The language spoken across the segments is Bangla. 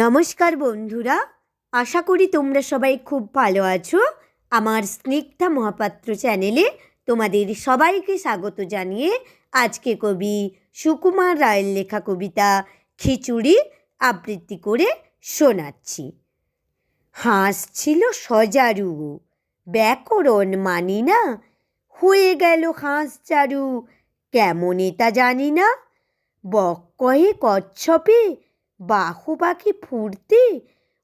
নমস্কার বন্ধুরা, আশা করি তোমরা সবাই খুব ভালো আছো। আমার স্নিগ্ধা মহাপাত্র চ্যানেলে তোমাদের সবাইকে স্বাগত জানিয়ে আজকে কবি সুকুমার রায়ের লেখা কবিতা খিচুড়ি আবৃত্তি করে শোনাচ্ছি। হাঁস ছিল সজারু, ব্যাকরণ মানি না, হয়ে গেল হাঁস চারু, কেমন এটা জানি না। বক কয়ে কচ্ছপে বাহু পাখি ফুর্তি?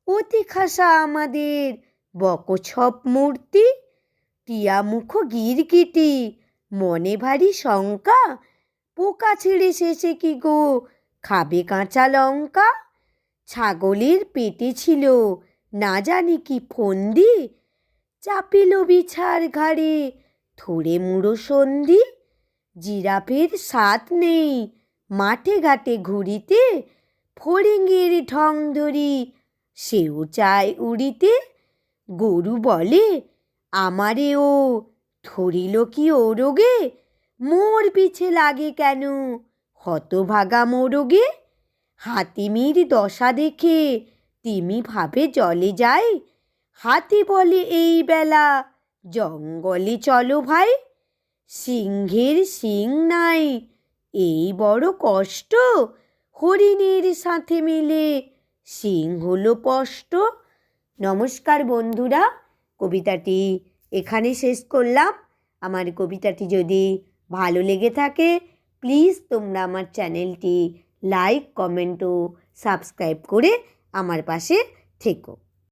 অতি খাসা আমাদের। বকছপ মূর্তি? টিয়া মুখ গিরগিটি? মনে ভারী শঙ্কা? পোকা ছেড়ে শেষে কি গো? খাবে কাঁচা লঙ্কা? ছাগলের পেটে ছিল, না জানি কি ফন্দি? চাপিল বিছার ঘাড়ে, থোড়ে মুড়ো সন্ধি? জিরাফের স্বাদ নেই, মাঠে ঘাটে ঘুরিতে? ফড়িঙ্গির ঢং ধরি। সেও চায় উড়িতে। গরু বলে, আমারে ও, ধরিল কি ও রোগে? মোর পিছে লাগে কেন? হতভাগা মোরগে হাতিমির দশা দেখে তিমি ভাবে জলে যায়। হাতি বলে, এই বেলা জঙ্গলে চলো ভাই। সিংহের সিং নাই, এই বড় কষ্ট হরিণের সাথে মিলে। সিং হলো কষ্ট নমস্কার বন্ধুরা, কবিতাটি এখানে শেষ করলাম। আমার কবিতাটি যদি ভালো লেগে থাকে প্লিজ তোমরা আমার চ্যানেলটি লাইক কমেন্ট ও সাবস্ক্রাইব করে আমার পাশে থেকো।